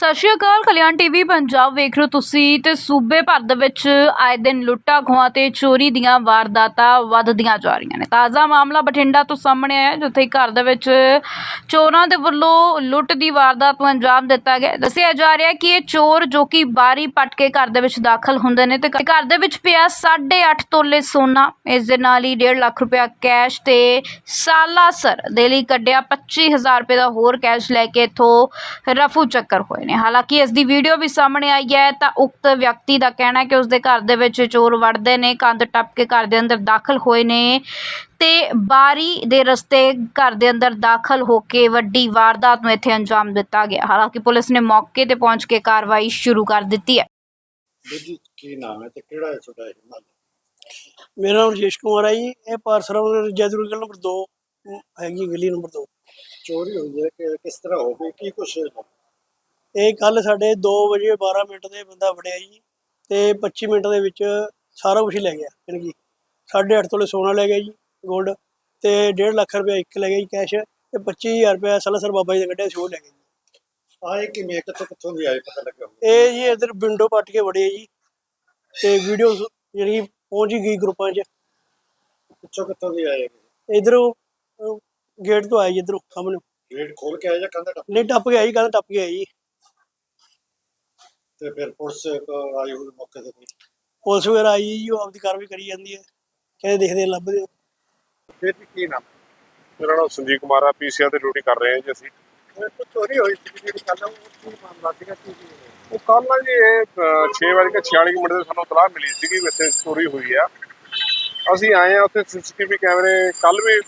ਸਤਿ ਸ਼੍ਰੀ ਅਕਾਲ ਕਲਿਆਣ ਟੀਵੀ ਪੰਜਾਬ ਵੇਖ ਰਹੇ ਹੋ ਤੁਸੀਂ ਤੇ ਸੂਬੇ ਭਰ ਦੇ ਵਿੱਚ ਆਏ ਦਿਨ ਲੁੱਟਾਂ ਖੋਹਾਂ ਤੇ ਚੋਰੀ ਦੀਆਂ ਵਾਰਦਾਤਾਂ ਵੱਧਦੀਆਂ ਜਾ ਰਹੀਆਂ ਨੇ ਤਾਜ਼ਾ ਮਾਮਲਾ ਬਠਿੰਡਾ ਤੋਂ ਸਾਹਮਣੇ ਆਇਆ ਹੈ, ਜਿੱਥੇ ਘਰ ਦੇ ਵਿੱਚ ਚੋਰਾਂ ਦੇ ਵੱਲੋਂ ਲੁੱਟ ਦੀ ਵਾਰਦਾਤ ਨੂੰ ਅੰਜਾਮ ਦਿੱਤਾ ਗਿਆ ਹੈ। ਦੱਸਿਆ ਜਾ ਰਿਹਾ ਹੈ ਕਿ ਇਹ ਚੋਰ ਜੋ ਕਿ ਬਾਰੀ ਪੱਟ ਕੇ ਘਰ ਦੇ ਵਿੱਚ ਦਾਖਲ ਹੁੰਦੇ ਨੇ ਤੇ ਘਰ ਦੇ ਵਿੱਚ ਪਿਆ 8.5 ਤੋਲੇ ਸੋਨਾ ਇਸ ਦੇ ਨਾਲ ਹੀ 1.5 ਲੱਖ ਰੁਪਇਆ ਕੈਸ਼ ਤੇ ਸਾਲਾਸਰ ਦੇ ਲਈ ਕੱਢਿਆ 25000 ਰੁਪਏ ਦਾ ਹੋਰ ਕੈਸ਼ ਲੈ ਕੇ ਇਥੋਂ ਰਫੂ ਚੱਕਰ ਹੋਏ ਨੇ ਹਾਲਾਂਕਿ ਇਸ ਦੀ ਵੀਡੀਓ ਵੀ ਸਾਹਮਣੇ ਆਈ ਹੈ ਤਾਂ ਉਕਤ ਵਿਅਕਤੀ ਦਾ ਕਹਿਣਾ ਹੈ ਕਿ ਉਸ ਦੇ ਘਰ ਦੇ ਵਿੱਚ ਚੋਰ ਵੜਦੇ ਨੇ ਕੰਧ ਟੱਪ ਕੇ ਘਰ ਦੇ ਅੰਦਰ ਦਾਖਲ ਹੋਏ ਨੇ ਤੇ ਬਾਰੀ ਦੇ ਰਸਤੇ ਘਰ ਦੇ ਅੰਦਰ ਦਾਖਲ ਹੋ ਕੇ ਵੱਡੀ ਵਾਰਦਾਤ ਨੂੰ ਇੱਥੇ ਅੰਜਾਮ ਦਿੱਤਾ ਗਿਆ। ਹਾਲਾਂਕਿ ਪੁਲਿਸ ਨੇ ਮੌਕੇ ਤੇ ਪਹੁੰਚ ਕੇ ਕਾਰਵਾਈ ਸ਼ੁਰੂ ਕਰ ਦਿੱਤੀ ਹੈ। ਵੀਰ ਜੀ ਕੀ ਨਾਮ ਹੈ ਤੇ ਕਿਹੜਾ ਹੈ ਤੁਹਾਡਾ ਇਹ ਮਹੱਲਾ? ਮੇਰਾ ਨਾਮ ਰਜੇਸ਼ ਕੁਮਾਰ ਹੈ ਜੀ। ਇਹ ਪਾਰਸਰਾ ਜੈਦੁਰ ਗਲੀ ਨੰਬਰ 2 ਹੈਗੀ ਗਲੀ ਨੰਬਰ 2 ਚੋਰੀ ਹੋਈ ਹੈ ਕਿ ਕਿਸ ਤਰ੍ਹਾਂ ਹੋ ਗਈ? ਕੀ ਕੁਛ ਇਹ ਕੱਲ ਸਾਡੇ 2 ਵਜੇ 12 ਮਿੰਟ ਦੇ ਬੰਦਾ ਵੜਿਆ ਜੀ ਤੇ 25 ਮਿੰਟ ਦੇ ਵਿੱਚ ਸਾਰਾ ਕੁਝ ਲੈ ਗਿਆ ਯਾਨੀ ਕਿ 8.5 ਤੋਲੇ ਸੋਨਾ ਲੈ ਗਿਆ ਜੀ 골ਡ ਤੇ 1.5 ਲੱਖ ਰੁਪਏ ਇੱਕ ਲੈ ਗਿਆ ਜੀ ਕੈਸ਼ ਤੇ 25000 ਰੁਪਏ ਸਲਾਸਰ ਬਾਬਾ ਜੀ ਦਾ ਕੱਢਿਆ ਸੀ ਉਹ ਲੈ ਗਿਆ ਜੀ। ਆਏ ਕਿਵੇਂ ਕਿੱਥੋਂ ਕਿੱਥੋਂ ਦੀ ਆਏ ਪਤਾ ਲੱਗਾ। ਇਹ ਜੀ ਇਧਰ ਵਿੰਡੋ ਪੱਟ ਕੇ ਵੜੇ ਜੀ ਤੇ ਵੀਡੀਓ ਜਿਹੜੀ ਪਹੁੰਚ ਗਈ ਗਰੁੱਪਾਂ 'ਚ। ਕਿੱਥੋਂ ਕਿੱਥੋਂ ਦੀ ਆਏ ਇਧਰੋਂ ਗੇਟ ਤੋਂ ਆਏ ਜੀ ਇਧਰੋਂ ਸਾਹਮਣੇ। ਗੇਟ ਖੋਲ ਕੇ ਆਏ ਜਾਂ ਕੰਧ ਟੱਪ ਨਹੀਂ ਟੱਪ ਗਿਆ ਜੀ ਕਹਿੰਦਾ ਟੱਪ ਗਿਆ ਜੀ। ਤੇ ਫਿਰ ਪੁਲਿਸ ਆਈ ਹੋਈ ਮੌਕੇ ਤੇ ਕੋਈ? ਪੁਲਿਸ ਵਗੈਰਾ ਆਈ ਜੀ ਉਹ ਆਪਦੀ ਕਾਰਵਾਈ ਕਰੀ ਜਾਂਦੀ ਹੈ। ਕਹਿੰਦੇ ਦੇਖਦੇ ਆ, ਲੱਭਦੇ ਆ। ਫਿਰ ਵੀ ਕੀ ਨਾਮ? ਮੇਰਾ ਨਾਮ ਸੰਜੀਵ ਕੁਮਾਰ ਆ ਪੀਸੀਆਰ ਤੇ ਡਿਊਟੀ ਕਰ ਰਹੇ ਹਾਂ ਜੀ ਅਸੀਂ। ਚੋਰੀ ਹੋਈ ਸੀ ਜਿਹੜੀ ਕੱਲ ਉਹ ਕੀ ਮਾਮਲਾ ਸੀਗਾ ਕੀ ਕੀ ਹੋਇਆ? ਉਹ ਕੱਲ ਨਾ ਜੀ ਇਹ 6:46 ਮਿੰਟ ਦੇ ਸਾਨੂੰ ਤਲਾਹ ਮਿਲੀ ਸੀ ਕਿ ਇੱਥੇ ਚੋਰੀ ਹੋਈ ਆ। ਅਸੀਂ ਆਏ ਆ ਉੱਥੇ ਸੀਸੀਟੀਵੀ ਕੈਮਰੇ ਕੱਲ ਵੀ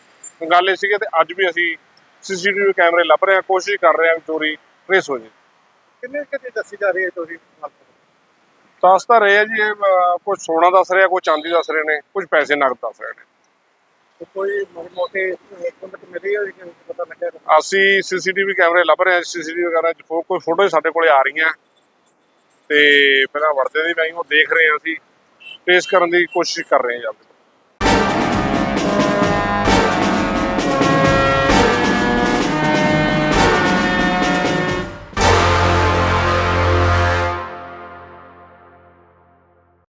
ਗਾਲੇ ਸੀਗੇ ਤੇ ਅੱਜ ਵੀ ਅਸੀਂ ਸੀਸੀਟੀਵੀ ਕੈਮਰੇ ਲੱਭ ਰਹੇ ਆ ਕੋਸ਼ਿਸ਼ ਕਰ ਰਹੇ ਆ ਕਿ ਚੋਰੀ ਟ੍ਰੇਸ ਹੋ ਜੇ। ਕਿੰਨੇ ਕਿਤੇ ਦੱਸੀ ਜਾ ਰਹੀ ਹੈ ਚੋਰੀ ਦੱਸ ਤਾਂ ਰਹੇ ਆ ਜੀ ਇਹ ਕੁਝ ਸੋਨਾ ਦੱਸ ਰਿਹਾ ਕੋਈ ਚਾਂਦੀ ਦੱਸ ਰਹੇ ਨੇ ਕੁਝ ਪੈਸੇ ਨਗਦ ਦੱਸ ਰਹੇ ਨੇ। ਕੋਈ ਮੋਟੇ ਮੋਟੇ ਕੁੰਡ ਮਿਲੀ ਹੋਈ ਪਤਾ ਲੱਗਿਆ ਅਸੀਂ ਸੀਸੀਟੀਵੀ ਕੈਮਰੇ ਲੱਭ ਰਹੇ ਹਾਂ ਸੀਸੀਟੀਵੀ ਵਗੈਰਾ ਚ ਕੋਈ ਫੋਟੋ ਸਾਡੇ ਕੋਲੇ ਆ ਰਹੀਆਂ। ਤੇ ਪਹਿਲਾਂ ਵਰਦੇ ਦੀ ਨਹੀਂ ਉਹ ਦੇਖ ਰਹੇ ਹਾਂ ਅਸੀਂ ਟ੍ਰੇਸ ਕਰਨ ਦੀ ਕੋਸ਼ਿਸ਼ ਕਰ ਰਹੇ ਹਾਂ ਜੀ